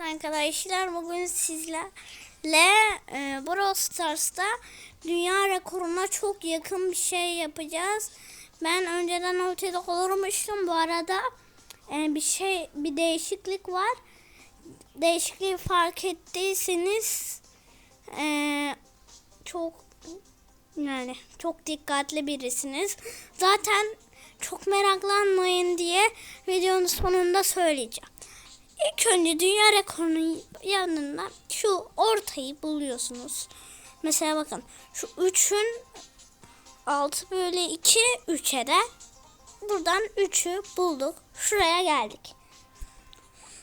Evet arkadaşlar bugün sizlerle e, Brawl Stars'ta dünya rekoruna çok yakın bir şey yapacağız. Ben önceden ortada olurmuştum. Bu arada e, bir şey bir değişiklik var. Değişikliği fark ettiyseniz e, çok yani çok dikkatli birisiniz. Zaten çok meraklanmayın diye videonun sonunda söyleyeceğim. İlk önce dünya rekorunun yanına şu ortayı buluyorsunuz. Mesela bakın şu 3'ün 6 bölü 2 3'e de buradan 3'ü bulduk. Şuraya geldik.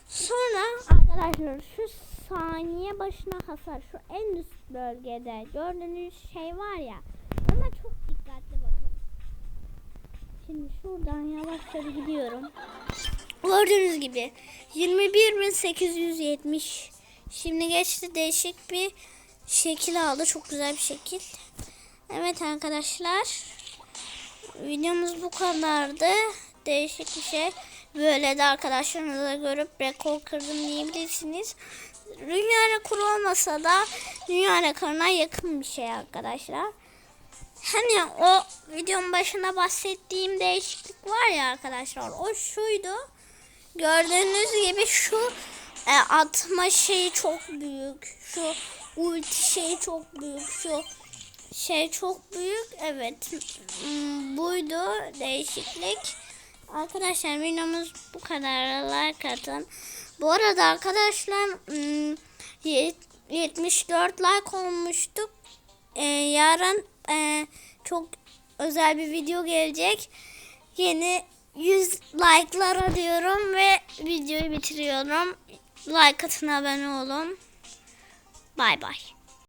Sonra arkadaşlar şu saniye başına hasar şu en üst bölgede gördüğünüz şey var ya ona çok dikkatli bakın. Şimdi şuradan yavaşça gidiyorum. Gördüğünüz gibi 21.870 Şimdi geçti değişik bir şekil aldı. Çok güzel bir şekil. Evet arkadaşlar. Videomuz bu kadardı. Değişik bir şey. Böyle de arkadaşlarınızla görüp rekor kırdım diyebilirsiniz. Dünya rekoru olmasa da dünya rekoruna yakın bir şey arkadaşlar. Hani o videonun başına bahsettiğim değişiklik var ya arkadaşlar. O şuydu. Gördüğünüz gibi şu e, atma şeyi çok büyük. Şu ulti şeyi çok büyük. Şu şey çok büyük. Evet. Hmm, Buydu değişiklik. Arkadaşlar videomuz bu kadar. Like atın. Bu arada arkadaşlar hmm, yet- 74 like olmuştuk. Ee, yarın e, çok özel bir video gelecek. Yeni 100 like'lar arıyorum ve videoyu bitiriyorum. Like atın abone olun. Bay bay.